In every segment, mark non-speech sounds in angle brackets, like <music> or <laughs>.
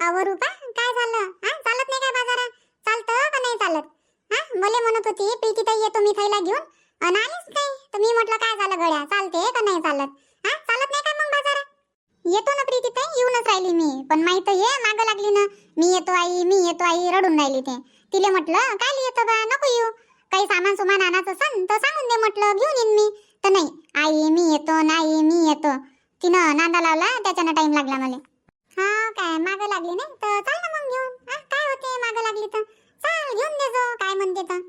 अहो रुपा काय झालं? हा चालत नाही काय बाजारात? चालतं का नाही चालत? हा मले म्हणत होती प्रीती ताई येतो मी थैला घेऊन. आणि आलीच नाही. तर मी म्हटलं काय झालं गड्या? चालते का नाही चालत? हा चालत नाही काय मग बाजारात? येतो ना प्रीती ताई येऊनच राहिली मी. पण माहीत ये मागं लागली ना. मी येतो आई मी येतो आई रडून राहिली ते. तिले म्हटलं काय येतो बा? नको येऊ. काही सामान सुमान आणायचं असन तर सांगून दे म्हटलं घेऊन येईन मी. तर नाही. आई मी येतो नाही मी येतो. तिनं नांदा लावला त्याच्यानं टाइम लागला मला. काय माग लागली नाही तर चाल ना मग घेऊन. काय होते माग लागली तर? चाल घेऊन दे जो काय म्हणते तर.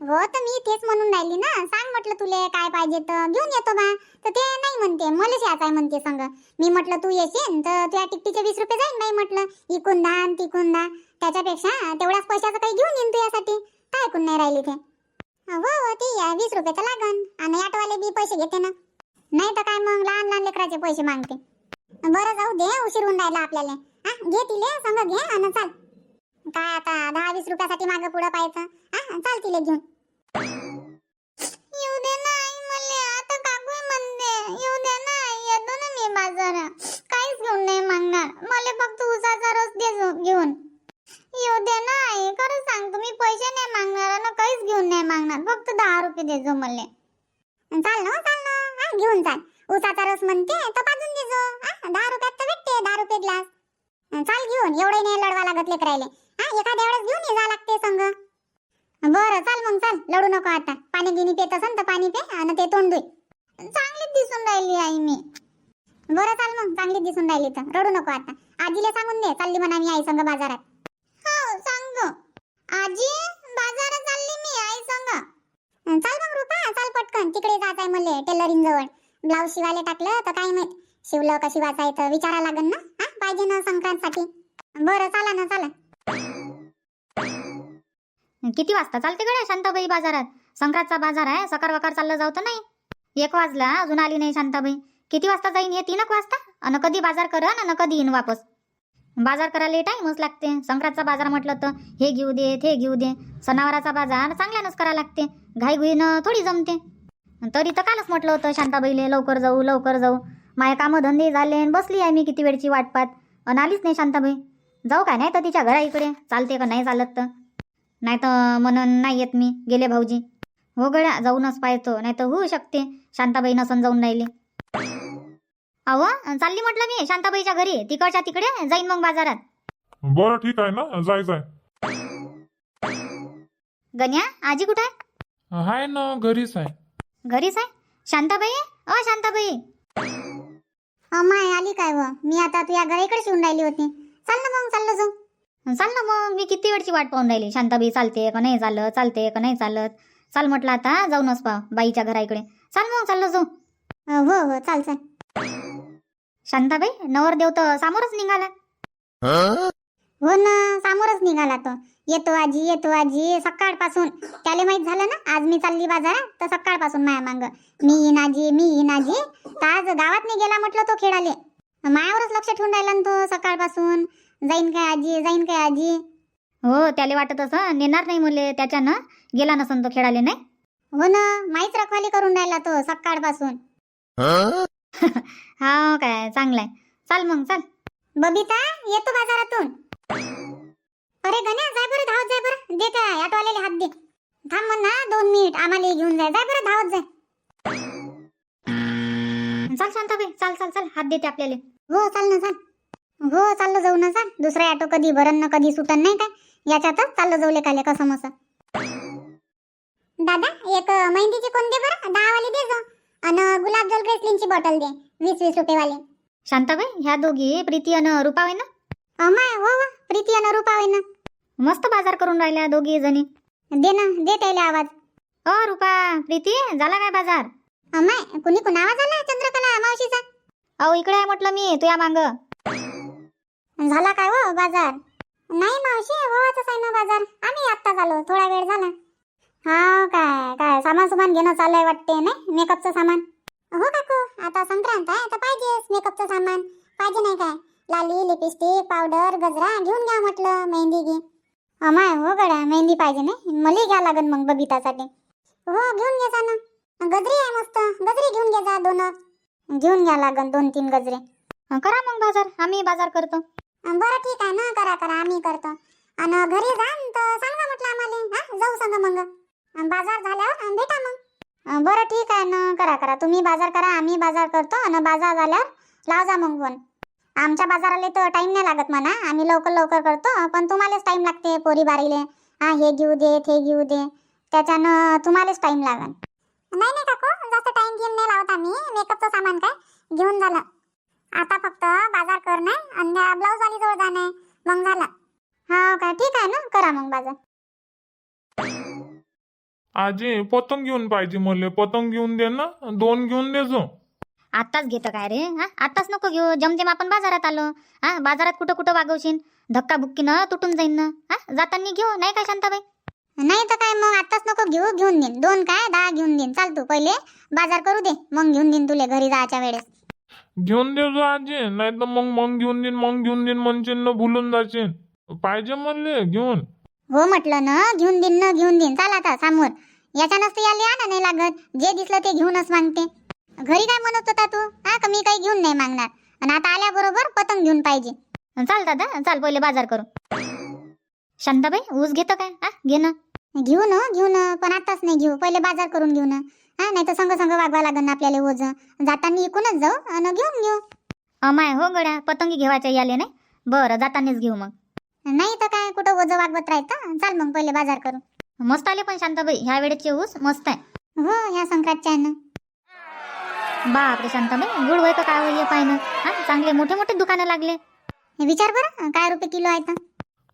हो तर मी तेच म्हणून राहिली ना. सांग म्हटलं तुले काय पाहिजे तर. घेऊन येतो बा. तर ते नाही म्हणते मलाच यायचं आहे म्हणते संग. मी म्हटलं तू येशील तर तुझ्या टिकटीचे वीस रुपये जाईन बाई म्हटलं. इकून दा आणि तिकून दा त्याच्यापेक्षा तेवढ्याच पैशाचं काही घेऊन येईन तुझ्यासाठी. काय ऐकून नाही राहिली ते. हो हो ते या वीस रुपये तर लागन. आणि ऑटोवाले बी पैसे घेते ना. नाही तर काय मग लहान लहान लेकराचे पैसे मागते. बरं जाऊ दे उशीर होऊन राहिला आपल्याला. घे तिले संग घे आणि चाल. काय आता दहा वीस रुपयासाठी मागं पुढं पाहायचं? हा चाल तिले घेऊन. येऊ दे ना आई मले आता काकू म्हणते येऊ दे ना आई, येतो ना मी बाजारात. काहीच घेऊन नाही मागणार. मला फक्त उसाचा रस दे जो- घेऊन. येऊ दे ना आई खरं सांगतो मी पैसे नाही मागणार ना काहीच घेऊन नाही मागणार. फक्त दहा रुपये दे जो मला. चाल ना चाल ना हा. घेऊन चाल. उसाचा रस म्हणते तर पाजून दे जो. हा दहा रुपयात तर भेटते दहा रुपये ग्लास. चाल घेऊन. एवढे नाही लढवा लागत लेकरायले. हा एखाद्या वेळेस घेऊन ये जा लागते संग. बरं चाल मग चाल. लढू नको आता. पाणी गिनी पेत असन तर पाणी पे आणि ते तोंड धुई. चांगलीच दिसून राहिली आई मी. बरं चाल मग चांगलीच दिसून राहिली तर. रडू नको आता. आजीला सांगून दे चालली म्हणा मी आई संग बाजारात. हो सांग. आजी बाजारात चालली मी आई संग. चाल मग रुपा चाल पटकन. तिकडे जात आहे मले टेलरिंग जवळ ब्लाऊज शिवायला टाकलं तर काय माहीत. शिवलं कशी वाचायचं विचारा लागन ना. पाहिजे ना संक्रांतसाठी. बरं चाला ना चाला. किती वाजता? चालते गड्या शांताबाई बाजारात. संक्रांतचा बाजार आहे सकार वकार चाललं जाऊ तर नाही. एक वाजला अजून आली नाही शांताबाई. किती वाजता जाईन? ये तीन एक वाजता? अन कधी बाजार कर ना कधी येईन वापस? बाजार करायला टाईमच लागते. संक्रांतचा बाजार म्हटलं तर हे घेऊ दे ते घेऊ दे. सणावाराचा बाजार चांगल्यानंच करा लागते. घाईगुईनं थोडी जमते. तरी तर कालच म्हटलं होतं शांताबाईले लवकर जाऊ लवकर जाऊ. माझे कामं धंदे झाले अन बसली आहे मी किती वेळची वाट पाहत अन आलीच नाही शांताबाई. जाऊ काय नाही तर तिच्या घरा इकडे. चालते का नाही चालत तर. नाही तर म्हणून नाही येत मी गेले भाऊजी. हो गड्या जाऊनच पाहतो. नाही तर होऊ शकते. शांताबाई नसन जाऊन राहिली. अहो चालली म्हटलं मी शांताबाईच्या घरी. तिकडच्या तिकडे जाईन मग बाजारात. बरं ठीक आहे ना. जाय जाय. गण्या आजी कुठं आहे? हाय ना घरीच आहे. घरीच आहे? शांताबाई? अ शांताबाई. काय व? मी आता तुझ्या घराकडे शिवून राहिली होती. चाल ना मग चाललो जाऊ. चाल ना मग मी किती वेळची वाट पाहून राहिली? शांताबाई चालते का नाही चालत? चालते का नाही चालत? चाल म्हटलं आता जाऊनच पा बाईच्या घरा इकडे चाल मग चाललो जाऊ. हो हो चाल चाल. शांताबाई नवरदेव तर समोरच निघाला. हो ना समोरच निघाला तो. येतो आजी येतो आजी सकाळपासून. त्याला माहीत झालं ना आज मी चालली बाजारात तर सकाळपासून माया मांग. मी येईन आजी मी येईन आजी तर आज गावात नाही गेला म्हटलं तो खेळाले. मायावरच लक्ष ठेवून राहिला ना तो सकाळपासून. जाईन काय आजी जाईन काय आजी? हो त्याला वाटत असं नेणार नाही मुले त्याच्यानं. गेला नसन तो खेळाले नाही? हो ना माहीच रखवाली करून राहिला तो सकाळपासून. हा काय चांगलाय. चाल मग चाल. बबिता येतो बाजारातून. अरे गण्या जाय बरं धावत जाय बरं. दे काय ऑटोवाल्याला हात दे. थांब म्हणा दोन मिनिट. आम्हाला घेऊन जाय. जाय बरं धावत जाय. चाल शांताबाई चाल चाल चाल. हात देते आपल्याला. हो चाल ना चाल हो चाललो जाऊ ना चाल दुसरा ऑटो कधी भरण ना कधी सुटन नाही काय याच्यातच चाललो जाऊ लेकाले कसं मस. दादा एक मेहंदीची कोण दे बरं दहा वाली दे जो. अन गुलाबजल ग्रेसलिनची बॉटल दे. वीस वीस रुपये वाली शांताबाई ह्या दोघी प्रीती अन रुपा आहे ना? अमाय हो हो. प्रीती अन रुपा होय ना. मस्त बाजार करून राहिल्या दोघी जणी. दे ना दे त्याला आवाज. अ रुपा प्रीती झाला काय बाजार? अमाय कुणी कुण आवाज आला चंद्रकला मावशीचा? अहो इकडे आहे म्हटलं मी. तुया मांग. झाला काय हो बाजार? नाही मावशी होतच आहे ना बाजार. आम्ही आत्ता झालो थोडा वेळ झाला. हा काय काय सामान सुमान घेणं चालू आहे वाटते नाही? मेकअपचं सामान. हो काकू आता संक्रांत आहे तर पाहिजेच मेकअपचं सामान. पाहिजे नाही काय? लाली लिपस्टिक पावडर गजरा घेऊन घ्या म्हटलं मेहंदी घे. अमाय हो गड्या मेहंदी पाहिजे नाही? मला घ्या लागन मग बबितासाठी. हो घेऊन घे जा ना गजरी आहे मस्त. गजरी घेऊन घे जा दोन. घेऊन घ्या लागन दोन तीन गजरे. करा मग बाजार. आम्ही बाजार करतो. बरं ठीक आहे. ना करा करा. आम्ही करतो. आणि घरी जाण तर सांगा म्हटलं आम्हाला. हा जाऊ सांगा मग. बाजार झाल्यावर भेटा मग. बरं ठीक आहे. ना करा करा. तुम्ही बाजार करा आम्ही बाजार करतो. आणि बाजार झाल्यावर लाव जा मग फोन आमच्या बाजाराला तर टाइम नाही लागत म्हणा. आम्ही लवकर लवकर करतो. पण तुम्हालाच टाइम लागते पोरी बारीले. हा हे घेऊ दे ते घेऊ दे. त्याच्यानं तुम्हालाच टाइम लागन. नाही नाही काकू. जास्त टाइम घेऊन नाही लावत आम्ही. मेकअपचं सामान काय? घेऊन झालं. आता फक्त बाजार करणं आहे आणि ब्लाऊज वाली जवळ जाणं मग झालं. हा काय? ठीक आहे ना? करा मग बाजार. आजी पतंग घेऊन पाहिजे मला पतंग घेऊन दे ना. दोन घेऊन दे जो. आत्ताच घेतं काय रे? हा? आत्ताच नको घेऊ. जमतेम आपण बाजारात आलो. हा? बाजारात कुठं कुठं वागवशील धक्का बुक्कीनं तुटून जाईन ना. हा? जाताना घेऊ. नाही काय शांताबाई? नाही तर काय मग आताच नको घेऊ घेऊन देईन दोन काय दहा घेऊन देईन चाल तू पहिले बाजार करू दे. मग घेऊन देईन तुले घरी जायच्या वेळेस. घेऊन दे जो आजी. नाही तर मग मग घेऊन देईन मग घेऊन देईन म्हणशील ना भुलून जाशील. पाहिजे म्हणले घेऊन. हो म्हटलं ना घेऊन देईन ना घेऊन देईन चाल आता समोर. याच्या नसते याले आणा नाही लागत. जे दिसलं ते घेऊनच मागते. घरी काय म्हणत होता तू? हा का मी काही घेऊन नाही मागणार? आणि आता आल्याबरोबर पतंग घेऊन पाहिजे. चाल दादा चाल पहिले बाजार करू. शांताबाई ऊस घेतं काय? हा घे ना. घेऊ ना घेऊ ना पण आताच नाही घेऊ. पहिले बाजार करून घेऊ ना. हा नाही तर संग संग वागवा लागन ना आपल्याला ओझ. जाताना इकूनच जाऊ आणि घेऊन घेऊ. अमाय हो गड्या पतंगी घेवायच्या याले नाही? बरं जातानाच घेऊ मग. नाही तर काय कुठं ओझ वागवत राहतं? चाल मग पहिले बाजार करू. मस्त आले पण शांताबाई ह्या वेळेचे ऊस मस्त आहे. हो ह्या संक्रांतच्या आहे ना. बापरे शांताबाई गुळ होय का काय होय पाय ना हा चांगले मोठे मोठे दुकानं लागले. विचार बरं काय रुपये किलो आहे तर?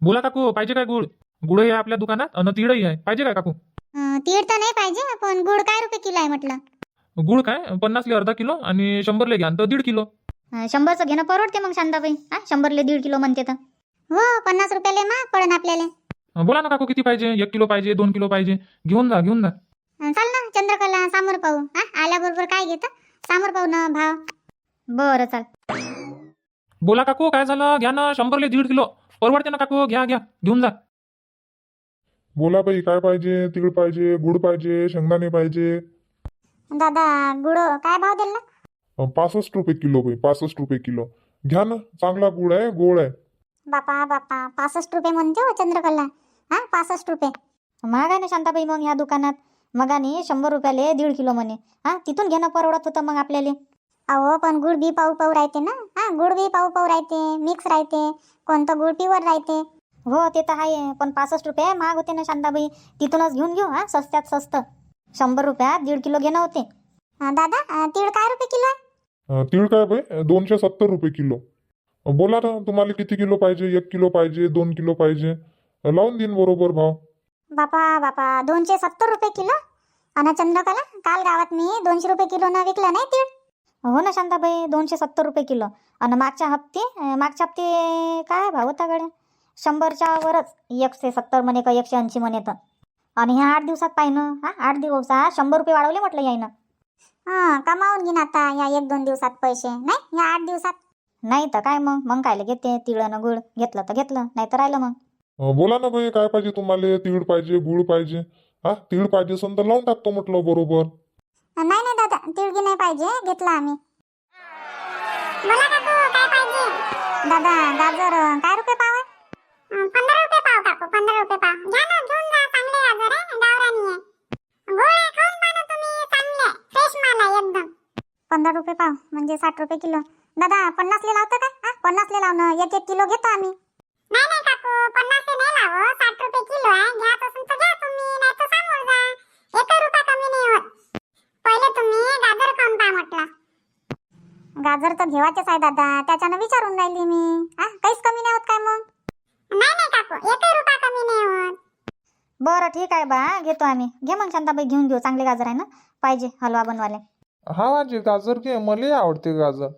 बोला काकू पाहिजे काय गुळ? गुळ आहे आपल्या दुकानात अन तिळही आहे. पाहिजे काय काकू? अं, तीळ तर नाही पाहिजे पण गुड काय रुपये किलो आहे म्हटलं? गुळ काय? पन्नासले अर्धा किलो आणि शंभरले घ्या तर दीड किलो. अं, शंभरचं घेणं परवडते मग शांताबाई. हा शंभरले दीड किलो म्हणते तर. हो पन्नास रुपयाले महाग पडन आपल्याला. अं, बोला ना काकू किती पाहिजे? एक किलो पाहिजे दोन किलो पाहिजे? घेऊन जा घेऊन जा. अं, चाल ना चंद्रकला समोर पाहू. हा आल्याबरोबर काय घेतं? समोर पाहू ना भाव. बरं चाल. बोला काकू काय झालं? घ्या ना शंभरले दीड किलो. परवडते ना काकू घ्या घ्या घेऊन जा. बोला बाई काय पाहिजे तीळ पाहिजे गुड पाहिजे शेंगदाणे पाहिजे. दादा गुड काय भाव दिला? अं, पासष्ट रुपये किलो बाई पासष्ट रुपये किलो. घ्या ना चांगला गुड आहे गोड आहे. बापा बापा पासष्ट रुपये म्हणते हो चंद्रकला. हा पासष्ट रुपये. महाग आहे ना शांताबाई मग ह्या दुकानात? मगाने शंभर रुपयाले दीड किलो म्हणे. हा तिथून घेणं परवडत होतं मग आपल्याला. अहो पण गुड बी पाऊ पाऊ राहते ना. हा गुड बी पाऊ पाऊ राहते मिक्स राहते कोणतं गुड प्युअर राहते. हो ते तर आहे पण पासष्ट रुपये महाग होते ना शांताबाई. तिथूनच घेऊन घेऊ हा स्वस्त्यात स्वस्त शंभर रुपयात दीड किलो घेणं होते. अं, दादा अं, तीळ काय रुपये किलो आहे? अं, तीळ काय बाई? दोनशे सत्तर रुपये किलो. अं, बोला ना तुम्हाला किती किलो पाहिजे? एक किलो पाहिजे दोन किलो पाहिजे? अं, लावून देईन बरोबर भाव. बापा बापा दोनशे सत्तर रुपये किलो? आणि चंद्रकला काल गावात मी दोनशे रुपये किलो न विकलं नाही तीळ? हो ना शांताबाई दोनशे सत्तर रुपये किलो. आणि मागच्या हप्ते मागच्या हप्ते काय भाव होता गड्या? शंभरच्या वरच एकशे सत्तर म्हणे का एकशे ऐंशी म्हणे तर. आणि ह्या आठ दिवसात पाहिनं हा आठ दिवसात शंभर रुपये वाढवले म्हटलं यायनं. हा कमावून घेईन आता या एक दोन दिवसात पैसे. नाही या आठ दिवसात. नाही तर काय मग? मग कायले घेते? तिळं गुळ घेतलं तर घेतलं नाही तर राहिलं मग. अं, बोला ना बाई काय पाहिजे तुम्हाला? तीळ पाहिजे गुळ पाहिजे. हा तीळ पाहिजे असेल तर लावून टाकतो म्हटलं बरोबर. नाही नाही दादा तिळगी नाही पाहिजे घेतला आम्ही. बोला काकू काय पाहिजे? दादा गाजर काय रुपये पाव आहे? पंधरा रुपये पाव काकू पंधरा रुपये पाव. घ्या ना घेऊन जा चांगले गाजर आहे गावरानी आहे. गोड आहे खाऊन पहा ना तुम्ही चांगले फ्रेश माल आहे एकदम. पंधरा रुपये पाव म्हणजे साठ रुपये किलो. दादा पन्नासले लावतं का? हा पन्नासले लावणं एक एक किलो घेतो आम्ही. नाही नाही काकू पन्नासले नाही लाव साठ रुपये किलो आहे घ्या तुम्ही नाही तर समोर जा एक रुपया कमी नाही होत पहिले तुम्ही गाजर खाऊन पहा म्हटलं गाजर तर घेवायचेच आहे दादा त्याच्यानं विचारून राहिली मी. हा काहीच कमी नाही होत काय मग? नाही नाही काकू एक रुपया कमी नाही होत. बरं ठीक आहे बा. घेतो आम्ही. घे मग शांताबाई घेऊन घेऊ. चांगले गाजर आहे ना? पाहिजे हलवा बनवाले हा आजी गाजर घे. मला आवडते गाजर.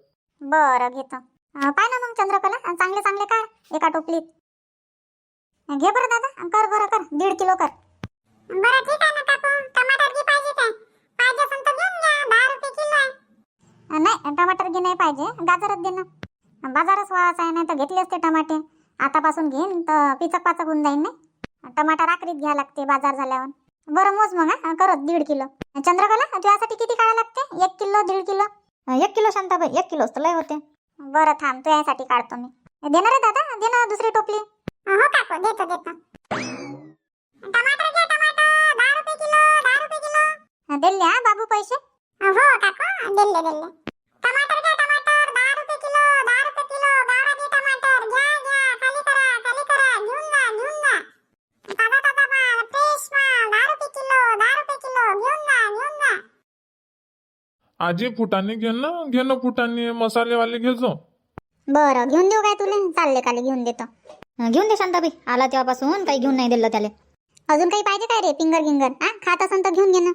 बरं घेतो. अं, पाय ना मग चंद्रकला. अं, चांगले चांगले काढ. एका टोपलीत. घे बरं दादा. अं, कर बरं कर. दीड किलो कर. बरं ठीक आहे ना काकू टमाटर घे पाहिजे काय पाहिजे असेल तर घेऊन घ्या दहा रुपये किलो आहे अं, नाही टमाटर घे नाही पाहिजे. गाजरच दे ना. बाजारच व्हायचा आहे नाही तर घेतले असते टमाटे. आतापासून घेईन तर पिचक पाचक होऊन जाईन नाही? टमाटर आखरीत घ्या लागते बाजार झाल्यावर. बरं मोज मग हा करत दीड किलो. चंद्रकला तुझ्यासाठी किती काढा लागते? एक किलो दीड किलो? एक किलो शांताबाई एक किलोच तर लय होते. बरं थांब तुझ्यासाठी काढतो मी. देणार आहे दादा? दे ना दुसरी टोपली. हो काकू देतो देतो. टमाटर घ्या टमाटर. दहा रुपये किलो दहा रुपये किलो. दिले हा बाबू पैसे? हो काकू दिले दिले आजी फुटाणे घे ना घे ना फुटाणे मसालेवाले घे जो बरं घेऊन देऊ काय तुला? चालले काले घेऊन देतो. अं, घेऊन दे शांताबाई. आला तेव्हापासून काही घेऊन नाही दिलं त्याला. अजून काही पाहिजे काय रे फिंगर गिंगर? हा खात असन तर घेऊन घे ना.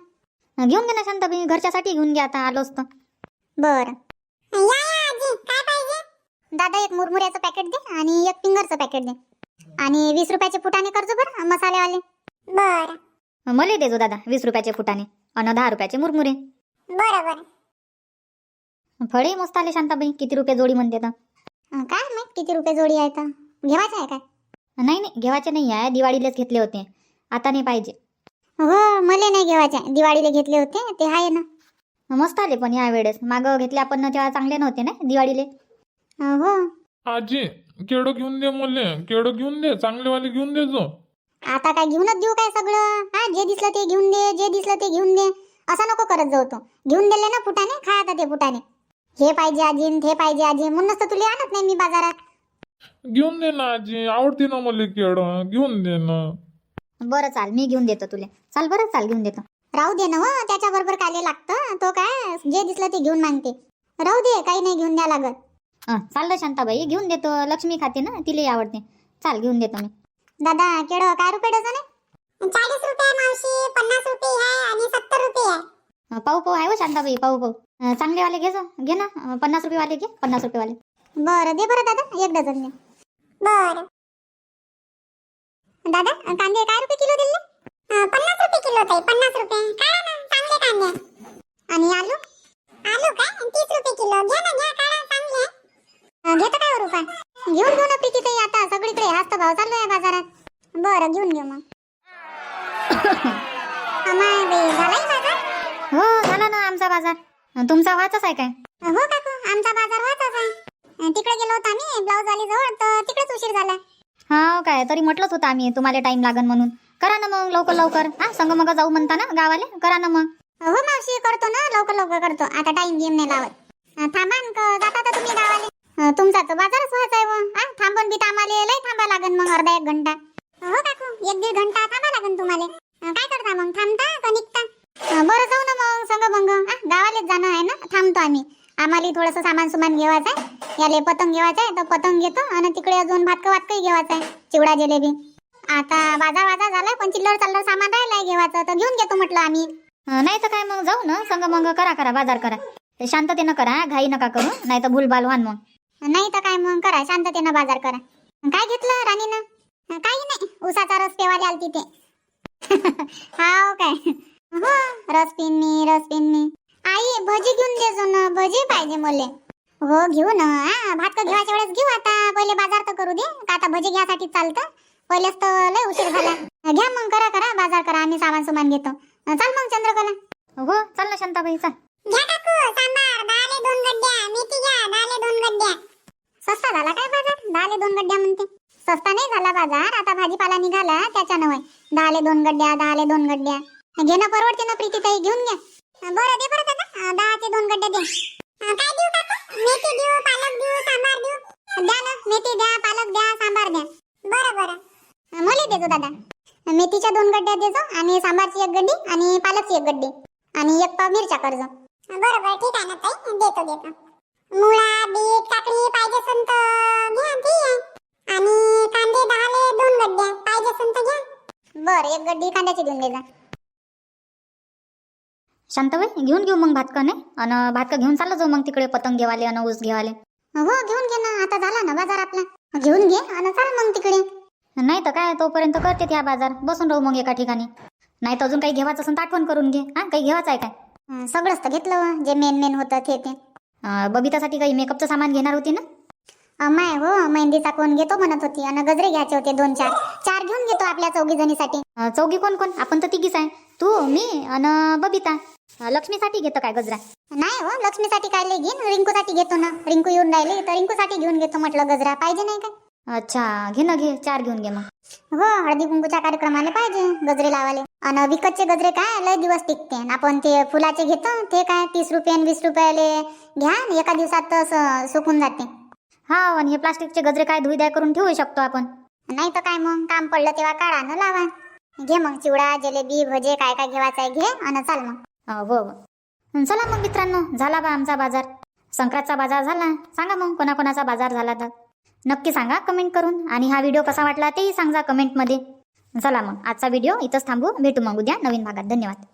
अं, घेऊन घे ना शांताबाई घरच्यासाठी घेऊन घे आता आलोच तर. बर. या या आजी काय पाहिजे? दादा एक मुरमुऱ्याचं पॅकेट दे आणि एक फिंगरचं पॅकेट दे. आणि वीस रुपयाचे फुटाने करजो बरं मसालेवाले. बर. अं, मले देजो दादा वीस रुपयाचे फुटाणे अन दहा रुपयाचे मुरमुरे. बरं बरं. फळे मस्त आले शांताबाई. किती रुपये जोडी म्हणते तर अं, काय माहीत किती रुपये जोडी आहे तर घेवायचं आहे काय? नाही नाही घेवायचे नाही आहे. दिवाळीलाच घेतले होते. आता नाही पाहिजे. हो मले नाही घेवायचे दिवाळीला घेतले होते. ते आहे ना. मस्त आले पण या वेळेस. मागं घेतले आपण ना तेव्हा चांगले नव्हते ना दिवाळीले. अं, हो. आजी केळं घेऊन दे मले. केळं घेऊन दे. चांगलेवाले घेऊन दे जो. आता काय घेऊनच देऊ काय सगळं? हा जे दिसलं ते घेऊन दे जे दिसलं ते घेऊन दे. असं नको करत जाऊ तो. घेऊन दिले ना फुटाने खा आता ते फुटाने. हे पाहिजे आजी न ते पाहिजे आजी. म्हणूनच तर तुला आणत नाही मी बाजारात. घेऊन दे ना आजी. आवडते ना मला केळं. घेऊन दे ना. बरं चाल मी घेऊन देतो तुले. चाल बरं चाल घेऊन देतो. राहू दे ना हो त्याच्या बरोबर काले लागतं? तो काय जे दिसलं ते घेऊन मागते. राहू दे काही नाही घेऊन द्या लागत. हं, चाललं शांताबाई घेऊन देतो. लक्ष्मी खाते ना तिलाही आवडते. चाल घेऊन देतो मी. दादा केड काय रुपये डझन आहे? चाळीस रुपये मावशी पन्नास रुपये आहे आणि सत्तर रुपये आहे. अं, पाहू पाहू आहे हो शांताबाई पाहू पाहू चांगलेवाले घे जा. घे ना. पन्नास रुपयेवाले घे. पन्नास रुपयेवाले. बरं दे बरं दादा एक डझन दे. बरं. दादा कांदे काय रुपये किलो दिले? पन्नास रुपये किलो ताई पन्नास रुपये. काय ना चांगले कांदे. आणि आलू? आलू काय? तीस रुपये किलो. घ्या ना घ्या काढा चांगले. घेतो काय हो रुपये? घेऊन घेऊ ना प्रीती ताई आता. सगळीकडे हाच तर भाव चालू आहे बाजारात. बरं घेऊन घेऊ मग. <coughs> अमाय बाई झालाय बाजार? हो झाला ना आमचा बाजार. तुमचा व्हायचाच आहे काय? हो काकू आमचा बाजार वाचाच आहे. तिकडे गेलो होतो आम्ही ब्लाऊज वाली जवळ तर तिकडेच उशीर झाला. हा काय तरी म्हटलंच होतं आम्ही तुम्हाला टाइम लागन म्हणून. करा ना मग लवकर लवकर. हा संग मग जाऊ म्हणता ना गावाले? करा ना मग. हो मावशी करतो ना लवकर लवकर करतो. आता टाइम गेम नाही लावत. थांबा न क- जाता तर तुम्ही गावाले. अं, तुमचा तर बाजारच व्हायचा याले पतंग घेवायचं आहे तर पतंग घेतो आणि तिकडे अजून भातकं वाटकंही घेवायचं आहे चिवडा जिलेबी. आता बाजार बाजार झालाय पण चिल्लर चाललर सामान राहिलाय घेवायचं तर घेऊन घेतो म्हटलं आम्ही. नाही तर काय मग जाऊ ना संग मग करा करा बाजार करा. शांततेनं करा घाई नका करू नाही तर भूलभाल व्हान मग. नाही तर काय मग करा शांततेनं बाजार करा. काय घेतलं राणीनं? काही नाही उसाचा रस पेवाले आलती ते. <laughs> हाव काय? हो रस पिन्नी रस पिन्नी आई भजी घेऊन देजो ना भजी पाहिजे मले. हो घेऊ ना. हा भात का घेवायच्या वेळेस घेऊ आता. पहिले बाजार तर करू दे. का आता भजी घ्यासाठी चालतं. पहिलेच तर लय उशीर झाला. घ्या मग करा करा. बाजार करा. आम्ही सामान सुमान घेतो. चाल मग चंद्रकला. हो चाल ना शांताबाई चाल. घ्या काकू सांबार दहाले दोन गड्ड्या. मेथी घ्या दहाले दोन गड्ड्या. सस्ता झाला काय बाजार? दहाले दोन गड्ड्या म्हणते. सस्ता नाही झाला बाजार. आता भाजीपाला निघाला त्याच्यानं होय. दहाले दोन गड्ड्या दहाले दोन गड्ड्या. घेणं परवडते ना प्रीती ताई घेऊन घ्या. बरं दे बरं दादा. दहाचे दोन गड्डे दे. काय देऊ मेथी देऊ पालक देऊ सांबार देऊ. द्या ना मेथी द्या पालक द्या सांबार द्या. बरं बरं. मला देतो दादा. मेथीच्या दोन गड्ड्या देतो आणि सांबारची एक गड्डी आणि पालकची एक गड्डी. आणि एक पाव मिरच्या कर्ज. बरं बरं. ठीक आहे ना ताई. देतो देतो. मुळा बीट काकडी पाहिजे असेल तर घ्या ठीक आहे. आणि कांदे दहाले दोन गड्ड्या पाहिजे असेल तर घ्या. बरं एक गड्डी कांद्याची देऊन दे जा शांताबाई घेऊन घेऊ मग भातका नाही? आणि भातका घेऊन चाललं जाऊ मग तिकडे पतंग घेवाले आणि ऊस घेवाले. हो घेऊन घे ना आता झाला ना बाजार आपला. घेऊन घे आणि चाल मग तिकडे. नाही तर काय तोपर्यंत करते त्या बाजार. बसून राहू मग एका ठिकाणी. नाही तर अजून काही घेवायचं असेल तर आठवण करून घे. हा काही घेवायचं आहे काय? हं, सगळंच तर घेतलं व, जे मेन मेन होतं ते ते. बबितासाठी काही मेकअपचं सामान घेणार होती ना? अमाय हो मेहंदीचा कोण घेतो म्हणत होती. आणि गजरे घ्यायचे होते दोन चार. चार घेऊन घेतो आपल्या चौघी जणीसाठी चौघी कोण कोण? आपण तर तिघीच आहे. तू मी आणि बबिता. लक्ष्मीसाठी घेतं काय गजरा? नाही हो लक्ष्मीसाठी काय लय घेईन? रिंकूसाठी घेतो ना. रिंकू येऊन राहिली तर रिंकूसाठी घेऊन घेतो म्हटलं गजरा. पाहिजे नाही काय अच्छा घे ना घे. चार घेऊन घे मग. हो हळदी कुंकूच्या कार्यक्रमाला पाहिजे गजरे लावाले आणि विकतचे गजरे काय? लय दिवस टिकते. आपण ते फुलाचे घेतो ते काय? तीस रुपये आणि वीस रुपयाले घ्या एका दिवसात तर सुकून जाते. हा आणि हे प्लास्टिकचे गजरे काय धुई करून ठेवू शकतो आपण. नाही तर काय मग? काम पडलं तेव्हा काढा न लावा. घे मग चिवडा जलेबी भजे काय काय घेवायचं आहे घे आणि चाल मग. व हो, हो. चला मग मित्रांनो झाला बा आमचा बाजार. संक्रांतचा बाजार झाला. सांगा मग कोणाकोणाचा बाजार झाला तर. नक्की सांगा कमेंट करून आणि हा व्हिडिओ कसा वाटला तेही सांगा कमेंटमध्ये. चला मग आजचा व्हिडिओ इथंच थांबू. भेटू मग उद्या नवीन भागात. धन्यवाद.